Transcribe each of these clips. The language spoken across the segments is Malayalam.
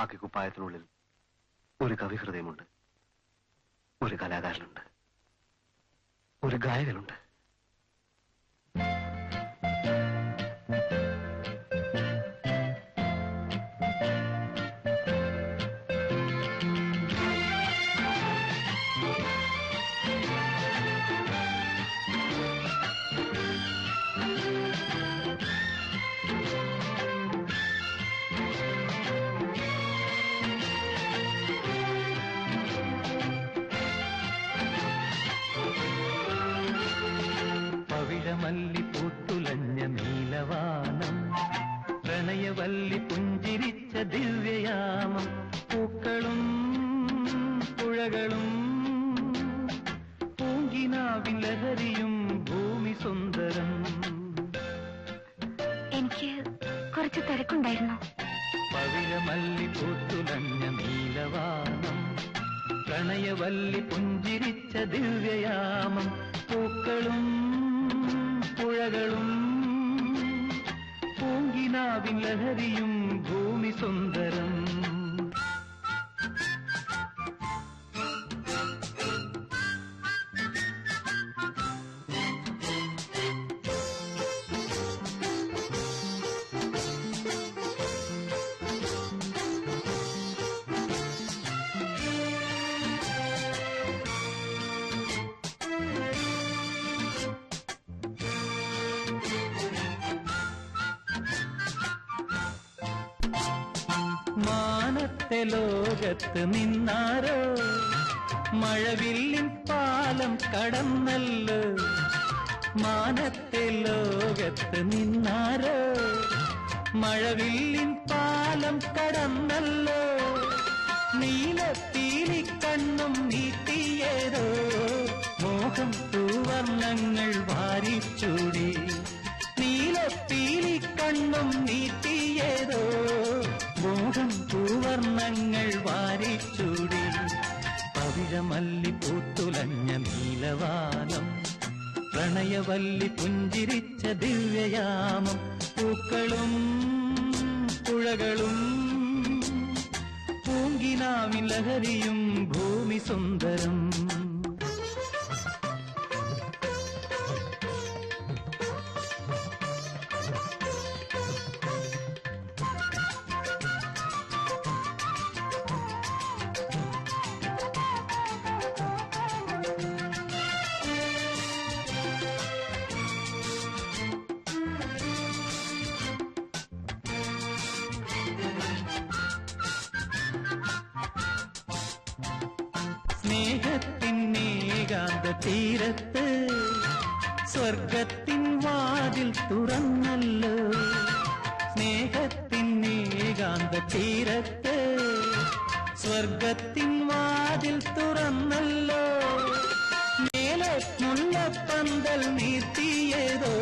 കാക്കിക്കുപ്പായത്തിനുള്ളിൽ ഒരു കവിഹൃദയമുണ്ട്. ഒരു കലാകാരനുണ്ട്. ഒരു ഗായകനുണ്ട്. പ്രണയവല്ലി പുഞ്ചിരിച്ച ദിവ്യയാമം. പൂക്കളും പുഴകളും പൂങ്കിനാവിൻ ലഹരിയും ഭൂമി സുന്ദരം. എനിക്ക് കുറച്ച് തിരക്കുണ്ടായിരുന്നു. പവിഴമല്ലി പൂത്തുലഞ്ഞ നീലവാനം പ്രണയവല്ലി പുഞ്ചിരിച്ച ദിവ്യയാമം. പൂക്കളും പുഴകളും പൂങ്കിനാവിൻ ലഹരിയും ഭൂമി സുന്ദരം. മാനത്തെ ലോകത്ത് നിന്നാരോ? മഴവില്ലിൻ പാലം കടന്നല്ലോ. മാനത്തെ ലോകത്ത് നിന്നാരോ? മഴവില്ലിൻ പാലം കടന്നല്ലോ. നീലത്തീലി കണ്ണും നീട്ടിയേരോ മോഹം പൂവർണങ്ങൾ വാരിച്ചൂടി. നീലത്തീലി കണ്ണും നീട്ടിയേതോ? മോഹം പൂവർണങ്ങൾ വാരിച്ചൂടി. പവിഴമല്ലി പൂത്തുലഞ്ഞ നീലവാനം. പ്രണയവല്ലി പുഞ്ചിരിച്ച ദിവ്യയാമം. പൂക്കളും പുഴകളും പൂങ്കിനാവിൻ ലഹരിയും ഭൂമി സുന്ദരം. സ്നേഹത്തിനേകാന്ത തീരത്ത് സ്വർഗത്തിൻ വാതിൽ തുറന്നല്ലോ. സ്നേഹത്തിനേകാന്ത തീരത്ത് സ്വർഗത്തിൻ വാതിൽ തുറന്നല്ലോ. മേലെ മുല്ലപ്പന്തൽ നീട്ടിയതോ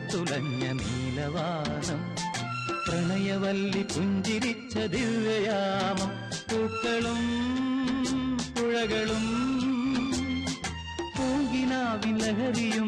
പൂത്തുലഞ്ഞ നീലവാനം പ്രണയവല്ലി പുഞ്ചിരിച്ച ദിവ്യയാമം പൂക്കളും പുഴകളും പൂങ്കിനാവിൻ ലഹരിയും ഭൂമി സുന്ദരം